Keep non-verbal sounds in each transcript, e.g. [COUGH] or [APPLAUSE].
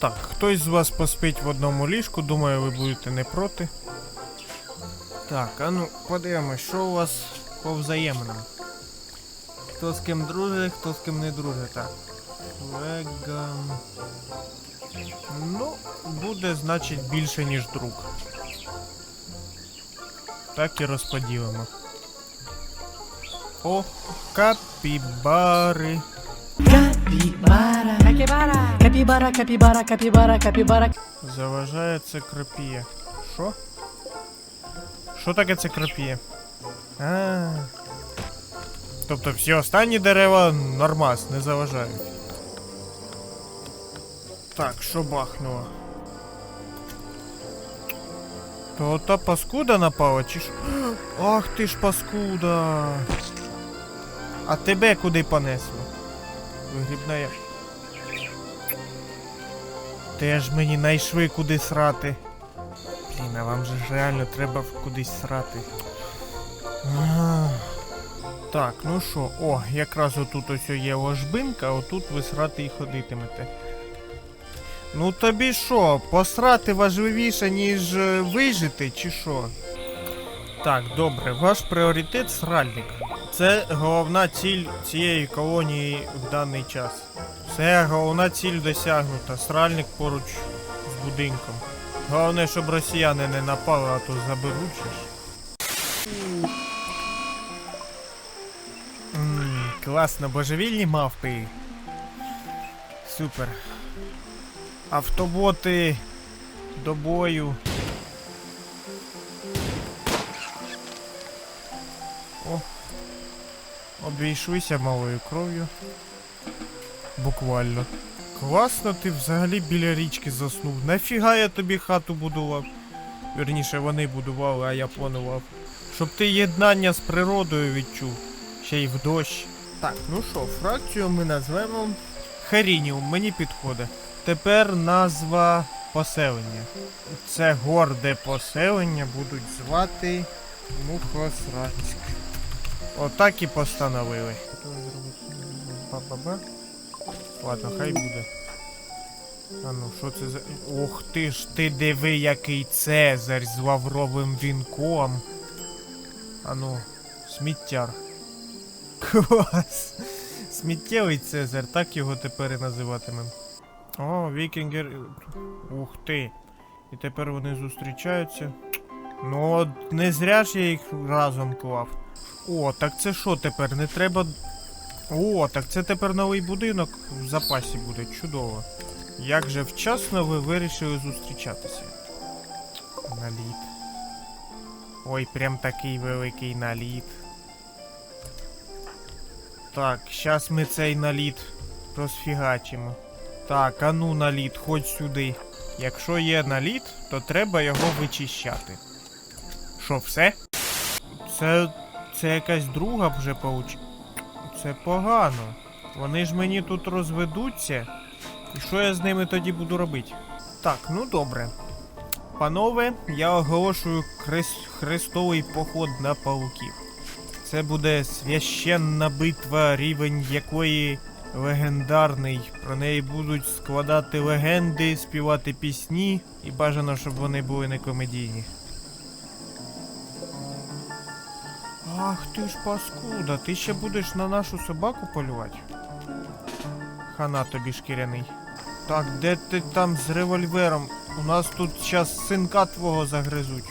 Так, хтось з вас поспить в одному ліжку, думаю, ви будете не проти. Так, а ну, подивимось, що у вас по взаємним. Хто з ким дружить, хто з ким не дружить, так. Колега. Ну, буде, значить, більше, ніж друг. Так і розподілимо. О, капібари. Capibara, capibara, capibara, capibara, capibara, capibara. Заважає це крапія. Що? Що таке це крапія? А. Тобто всі останні дерева нормас, не заважають. Так, що бахнуло? То та паскуда напала, чи що? Ах ти ж паскуда. А тебе куди понесло? Вигрібна я. Теж мені найшви куди срати. Блін, а вам же ж реально треба кудись срати. Ах. Так, ну що, о, якраз отут ось є ложбинка, отут ви срати і ходитимете. Ну тобі що, посрати важливіше, ніж е, вижити, чи що? Так, добре, ваш пріоритет сральник. Це головна ціль цієї колонії в даний час. Все, головна ціль досягнута. Сральник поруч з будинком. Головне, щоб росіяни не напали, а то заберуть ж. Класно, божевільні мавпи. Супер. Автоботи до бою. Обійшлися малою кров'ю. Буквально. Класно ти взагалі біля річки заснув. Нафіга я тобі хату будував? Вірніше, вони будували, а я планував. Щоб ти єднання з природою відчув. Ще й в дощ. Так, ну що, фракцію ми назвемо Харініум, мені підходить. Тепер назва поселення. Це горде поселення будуть звати Мухосрацьк. Отак і постановили. Ладно, хай буде. А ну, що це за. Ох ти ж ти диви, який Цезарь з лавровим вінком. А ну, сміттяр. Клас. Сміттєвий Цезар, так його тепер і називатимем. О, вікінгер. Ух ти. І тепер вони зустрічаються. Ну, не зря ж я їх разом клав. О, так це що тепер? Не треба. О, так це тепер новий будинок в запасі буде. Чудово. Як же вчасно ви вирішили зустрічатися? Наліт. Ой, прям такий великий наліт. Так, щас ми цей наліт розфігачимо. Так, а ну наліт, ходь сюди. Якщо є наліт, то треба його вичищати. Що, все? Це. це якась друга вже получ. Це погано. Вони ж мені тут розведуться. І що я з ними тоді буду робити? Так, ну добре. Панове, я оголошую хрес- хрестовий поход на пауків. Це буде священна битва, рівень якої легендарний. Про неї будуть складати легенди, співати пісні, і бажано, щоб вони були не комедійні. Ах ти ж паскуда, ти ще будеш на нашу собаку полювати? Хана тобі шкіряний. Так, де ти там з револьвером? У нас тут зараз синка твого загризуть,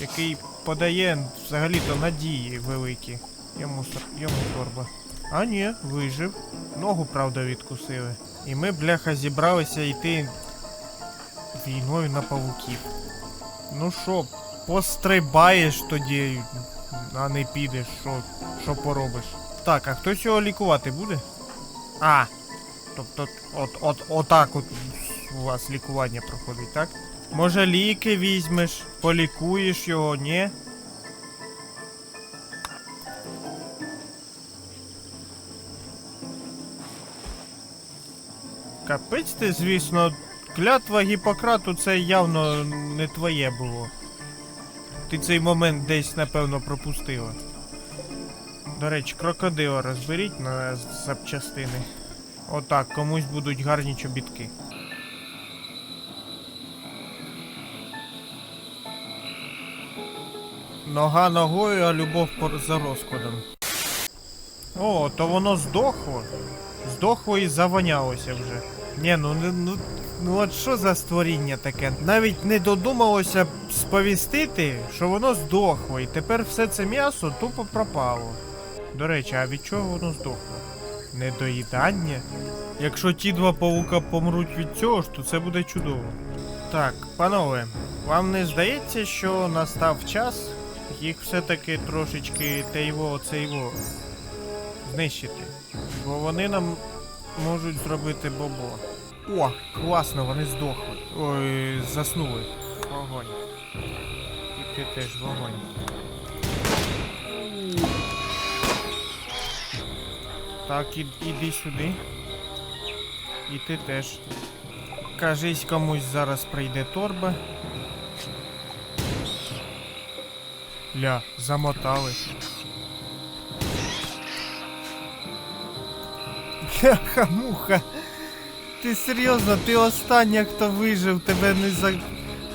який подає взагалі-то надії великі. Йому, йому торба. А ні, вижив. Ногу, правда, відкусили. І ми, бляха, зібралися йти війною на павуків. Ну що, пострибаєш тоді, а не підеш, що, що поробиш. Так, а хтось його лікувати буде? А, тобто, от, от, отак от у вас лікування проходить, так? Може ліки візьмеш, полікуєш його, ні? Капець ти, звісно, клятва Гіппократу це явно не твоє було. Ти цей момент десь, напевно, пропустила. До речі, крокодила розберіть на запчастини. Отак, комусь будуть гарні чобітки. Нога ногою, а любов за розкладом. О, то воно здохло. Здохло і завонялося вже. Ні, ну не ну ну от що за створіння таке? Навіть не додумалося сповістити, що воно здохло, і тепер все це м'ясо тупо пропало. До речі, а від чого воно здохло? Недоїдання? Якщо ті два павука помруть від цього ж, то це буде чудово. Так, панове, вам не здається, що настав час їх все-таки трошечки тейво цейво знищити? Бо вони нам можуть зробити бобо. О, класно, вони здохли. Ой, заснули. Вогонь. І ти теж вогонь. Так, і, іди сюди. І ти теж. Кажись, комусь зараз прийде торба. Ля, замотали. Бляха муха. Ти серйозно, ти остання, хто вижив, тебе не за...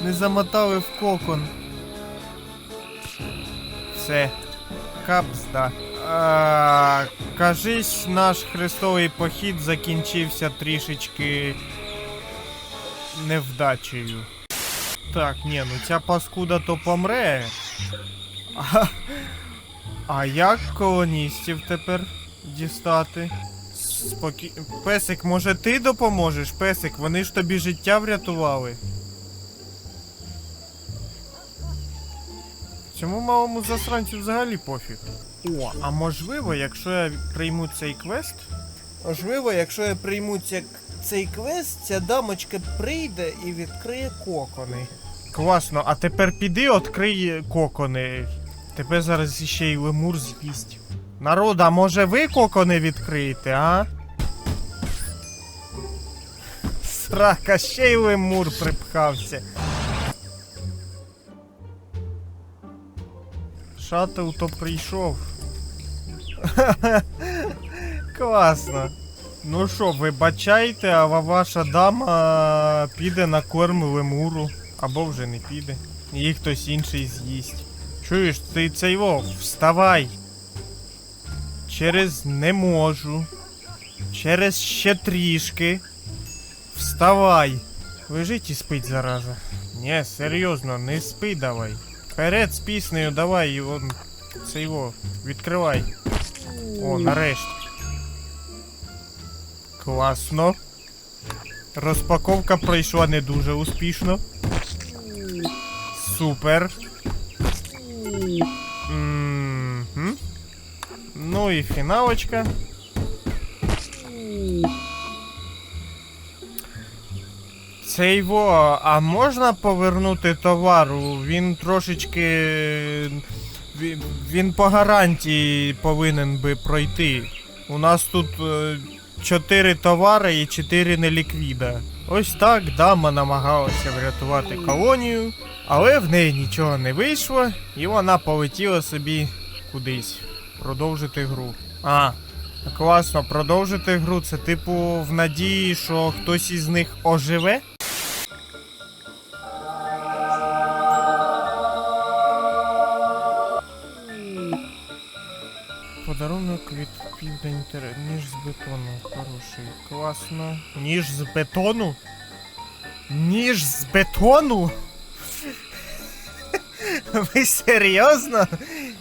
не замотали в кокон. Все. Капзда. А, кажись, наш хрестовий похід закінчився трішечки невдачею. Так, ні, ну ця паскуда то помре. А, а як колоністів тепер дістати? Спокі... Песик, може ти допоможеш? Песик, вони ж тобі життя врятували. Цьому малому засранцю взагалі пофіг. О, а можливо, якщо я прийму цей квест. Можливо, якщо я прийму цей квест, ця дамочка прийде і відкриє кокони. Класно, а тепер піди відкрий кокони. Тебе зараз іще й лемур з'їсть. Народ, а може ви кокони відкриєте, а? Срака, ще й лемур припхався. Шатл то прийшов. [LAUGHS] Класно. Ну що, вибачайте, а ваша дама піде на корм лемуру. Або вже не піде. Її хтось інший з'їсть. Чуєш, ти цей вов, вставай. Через не можу. Через ще трішки. Вставай. Лежить і спить зараза. Ні, серйозно, не спи давай. Вперед з піснею давай і он це його відкривай. О, нарешті. Класно. Розпаковка пройшла не дуже успішно. Супер. Ну і фіналочка. Це його, а можна повернути товару? Він трошечки. Він, по гарантії повинен би пройти. У нас тут е, 4 товари і 4 неліквіда. Ось так дама намагалася врятувати колонію, але в неї нічого не вийшло, і вона полетіла собі кудись продовжити гру. А, класно, продовжити гру. Це типу в надії, що хтось із них оживе. Подарунок від південь. Ніж з бетону. Хороший. Класно. Ніж з бетону? Ніж з бетону? [LAUGHS] Ви серйозно?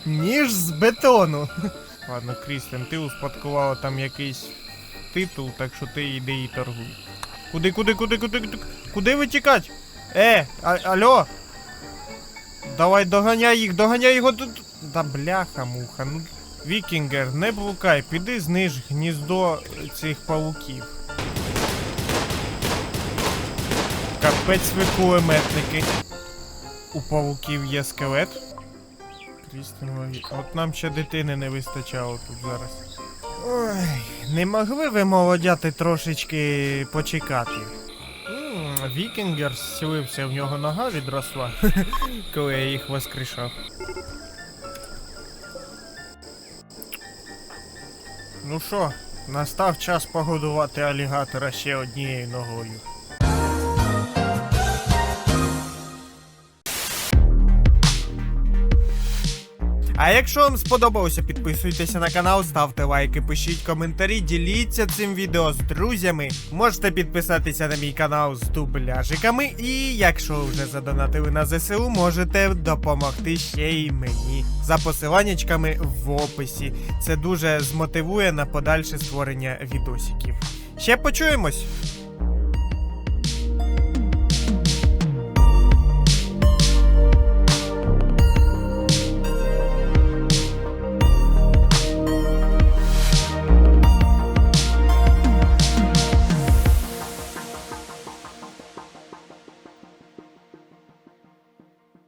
Ніж з бетону. Ладно, Крістен, ти успадкувала там якийсь титул, так що ти йди і торгуй. Куди, куди, куди, куди, куди? Куди ви тікать? Е, а, алло? Давай доганяй їх, доганяй його тут. Да бляха муха, ну Вікінгер, не блукай, піди зниж гніздо цих павуків. Капець ви кулеметники. У павуків є скелет. Крістен Лаві. От нам ще дитини не вистачало тут зараз. Ой, не могли ви молодяти трошечки почекати? Вікінгер зцілився, в нього нога відросла, [LAUGHS] коли я їх воскрешав. Ну що, настав час погодувати алігатора ще однією ногою. А якщо вам сподобалося, підписуйтеся на канал, ставте лайки, пишіть коментарі, діліться цим відео з друзями. Можете підписатися на мій канал з дубляжиками. І якщо вже задонатили на ЗСУ, можете допомогти ще й мені за посиланнячками в описі. Це дуже змотивує на подальше створення відосиків. Ще почуємось!